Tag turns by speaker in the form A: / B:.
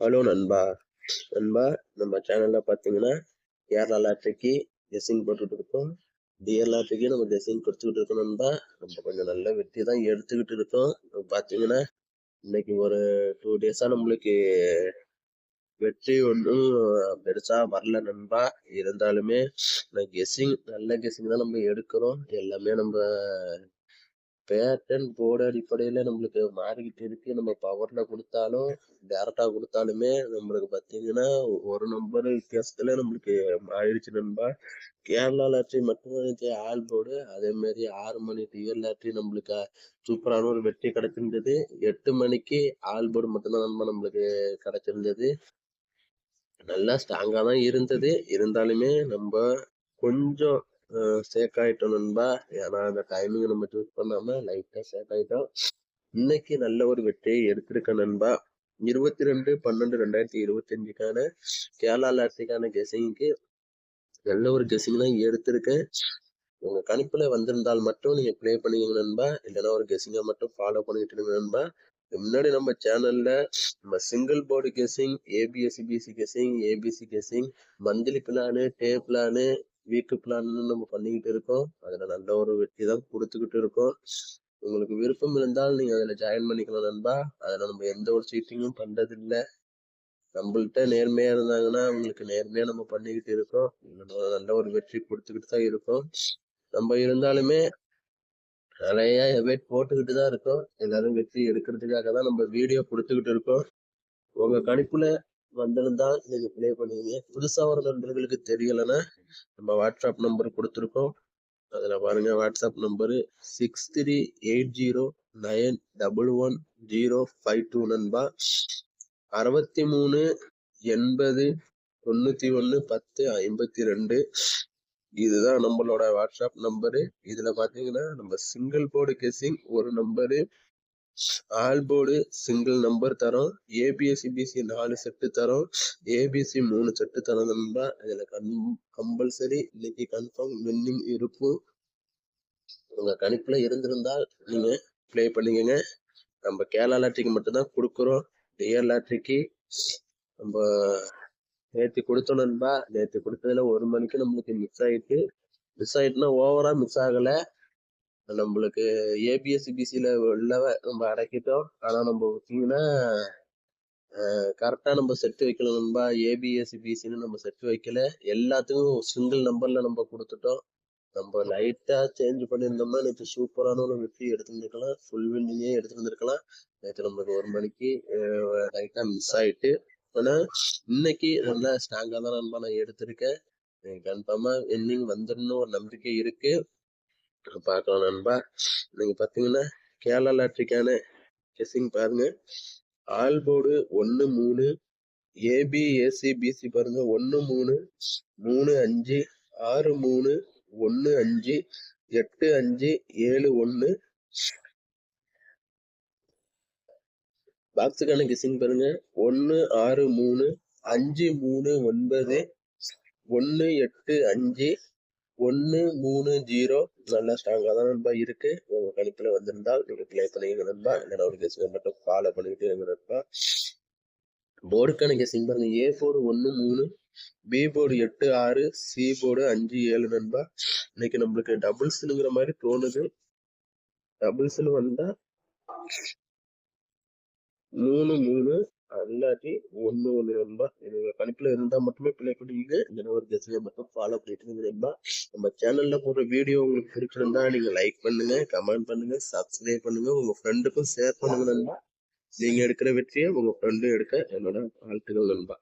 A: Hello நண்பா. நண்பா நம்ம சேனல்ல பார்த்தீங்கன்னா கேரளா லாட்ரிக்கு கெஸ்ஸிங் போட்டுட்டு இருக்கோம் டிஎர் லாட்ரிக்கு நம்ம கெஸ்ஸிங் கொடுத்துக்கிட்டு இருக்கோம் நண்பா. நம்ம கொஞ்சம் நல்ல வெற்றி தான் எடுத்துக்கிட்டு இருக்கோம் பார்த்தீங்கன்னா இன்னைக்கு ஒரு டூ டேஸா நம்மளுக்கு வெற்றி ஒன்றும் பெருசா வரல நண்பா. இருந்தாலுமே கெஸ்ஸிங் நல்ல கெஸ்ஸிங் தான் நம்ம எடுக்கிறோம். எல்லாமே நம்ம பேட்டன் போர்டு அடிப்படையில நம்மளுக்கு மாறிக்கிட்டு இருக்கு. நம்ம பவர்ல கொடுத்தாலும் டேரக்டா கொடுத்தாலுமே நம்மளுக்கு பாத்தீங்கன்னா ஒரு நம்பர் வித்தியாசத்துல நம்மளுக்கு மாறிடுச்சு நண்பா. கேரளா லாட்ரி மட்டும்தான் ஆல் போர்டு அதே மாதிரி ஆறு மணி டிஎல் லாட்ரி நம்மளுக்கு சூப்பரான ஒரு வெற்றி கிடைச்சிருந்தது. எட்டு மணிக்கு ஆல் போர்டு மட்டும்தான் நண்பா நம்மளுக்கு கிடைச்சிருந்தது. நல்லா ஸ்ட்ராங்கா தான் இருந்தது. இருந்தாலுமே நம்ம கொஞ்சம் சேக் ஆயிட்டோம் நண்பா. ஏன்னா அந்த டைமிங் நம்ம சூஸ் பண்ணாம லைட்டா சேக் ஆயிட்டோம். இன்னைக்கு நல்ல ஒரு வெற்றியை எடுத்திருக்கேன் நண்பா. இருபத்தி ரெண்டு பன்னெண்டு ரெண்டாயிரத்தி இருபத்தி அஞ்சுக்கான கேரளா லாட்ரிக்கான கெஸிங்க்கு நல்ல ஒரு கெஸிங் தான் எடுத்திருக்கேன். உங்க கணிப்புல வந்திருந்தால் மட்டும் நீங்க ப்ளே பண்ணிக்கங்க நண்பா. இல்லைன்னா ஒரு கெஸிங்கை மட்டும் ஃபாலோ பண்ணிட்டு இருங்க நண்பா. முன்னாடி நம்ம சேனல்ல நம்ம single board guessing ABSC BC guessing ABC guessing monthly plan day plan week பிளான்னு நம்ம பண்ணிக்கிட்டு இருக்கோம். அதுல நல்ல ஒரு வெற்றி தான் கொடுத்துக்கிட்டு இருக்கோம். உங்களுக்கு விருப்பம் இருந்தால் நீங்க அதுல ஜாயின் பண்ணிக்கலாம் நண்பா. அதுல நம்ம எந்த ஒரு சீட்டிங்கும் பண்றது இல்ல நம்மள்ட்ட நேர்மையா இருந்தாங்கன்னா அவங்களுக்கு நேர்மையா நம்ம பண்ணிக்கிட்டு இருக்கோம். நல்ல ஒரு வெற்றி கொடுத்துக்கிட்டு தான் இருக்கோம். நம்ம இருந்தாலுமே நிறைய வெயிட் போட்டுக்கிட்டு தான் இருக்கோம். எல்லாரும் வெற்றி எடுக்கிறதுக்காக தான் நம்ம வீடியோ கொடுத்துக்கிட்டு இருக்கோம். உங்க கணிப்புல வந்திருந்தால் நீங்க ப்ளே பண்ணுவீங்க. புதுசா வர நண்பர்களுக்கு தெரியலன்னா நம்ம வாட்ஸ்அப் நம்பர் கொடுத்துருக்கோம். அதுல பாருங்க WhatsApp number six three eight zero nine double one zero five two நண்பா. அறுபத்தி மூணு எண்பது தொண்ணூத்தி ஒன்று பத்து ஐம்பத்தி ரெண்டு இதுதான் நம்மளோட வாட்ஸ்அப் நம்பரு இதுல பாத்தீங்கன்னா நம்ம சிங்கிள் போர்டு கேசிங் ஒரு number all board single number தரோம் ஏபிஎஸ்சி பிசி நாலு செட்டு தரோம். ஏபிசி மூணு செட்டு தரோம். நண்பா இதுல கன் கம்பல்சரி இன்னைக்கு கன்ஃபார்ம் வின்னிங் இருக்கும். உங்க கணிப்புல இருந்திருந்தால் நீங்க ப்ளே பண்ணிக்கோங்க. நம்ம கேரளா லாட்ரிக்கு மட்டும்தான் கொடுக்குறோம். டிஆர் லாட்ரிக்கு நம்ம நேற்று கொடுத்தோம் நண்பா. நேற்று கொடுத்ததுல ஒரு மணிக்கு நம்மளுக்கு மிஸ் ஆயிட்டு. மிஸ் ஆகிட்டுனா ஓவரா மிஸ் ஆகல. நம்மளுக்கு ஏபிஎஸ்சி பிசியில உள்ளவ நம்ம அடக்கிட்டோம். ஆனா நம்ம பார்த்தீங்கன்னா கரெக்டாக நம்ம செட்டு வைக்கல நண்பா. ஏபிஎஸ்சி பிசின்னு நம்ம செட்டு வைக்கல. எல்லாத்துக்கும் சிங்கிள் நம்பரில் நம்ம கொடுத்துட்டோம். நம்ம லைட்டாக சேஞ்ச் பண்ணியிருந்தோம்னா நேற்று சூப்பரான ஒரு வெற்றி எடுத்துருந்துருக்கலாம். ஃபுல் வின்னிங்கே எடுத்துருந்துருக்கலாம். நேற்று நம்மளுக்கு ஒரு மணிக்கு லைட்டாக மிஸ் ஆயிட்டு. ஆனால் இன்னைக்கு நல்லா ஸ்ட்ராங்காக தான் நண்பா நான் எடுத்திருக்கேன். கன்ஃபார்மாக இன்னிங் வந்துடணும் ஒரு நம்பிக்கை இருக்குது பார்க்கலாம் நண்பா. நீங்க பாத்தீங்கன்னா கேரளா லாட்ரிக்கான கெஸிங் பாருங்க. ஆல் போர்டு ஒன்று மூணு ஏபி ஏசி பிசி பாருங்க. ஒன்று மூணு மூணு அஞ்சு ஆறு மூணு ஒன்று அஞ்சு எட்டு அஞ்சு ஏழு ஒன்று பாக்ஸுக்கான கிசிங் பாருங்க. ஒன்று ஆறு மூணு அஞ்சு மூணு ஒன்பது ஒன்று எட்டு அஞ்சு ஒன்று மூணு ஜீரோ. நல்லா ஸ்ட்ராங்காக தான் நண்பா இருக்கு. உங்க கணிப்பில் வந்திருந்தால் நீங்கள் ப்ளே பண்ணிக்க நண்பா. இல்லைன்னா ஒரு கெஸிங்கை மட்டும் ஃபாலோ பண்ணிக்கிட்டே இருங்க நண்பா. போர்டுக்கான கெஸிங் பாருங்க ஏ போர்டு ஒன்று மூணு பி போர்டு எட்டு ஆறு சி போர்டு அஞ்சு ஏழு நண்பா. இன்னைக்கு நம்மளுக்கு டபுள்ஸ்னுங்கிற மாதிரி தோணுது. டபுள்ஸ்னு வந்தா மூணு மூணு இல்லாட்டி ஒன்று ஒன்று நண்பா என்னோட கணிப்பில் இருந்தால் மட்டுமே பிள்ளை பண்ணுவீங்க இல்லைன்னா மட்டும் ஃபாலோ பண்ணிட்டு நண்பா நம்ம சேனலில் போடுற வீடியோ உங்களுக்கு பிடிச்சிருந்தா நீங்கள் லைக் பண்ணுங்க கமெண்ட் பண்ணுங்க சப்ஸ்கிரைப் பண்ணுங்க உங்கள் ஃப்ரெண்டுக்கும் ஷேர் பண்ணுங்க நண்பா. நீங்கள் எடுக்கிற வெற்றியை உங்கள் ஃப்ரெண்டும் எடுக்க என்னோட வாழ்த்துக்கள் நண்பா.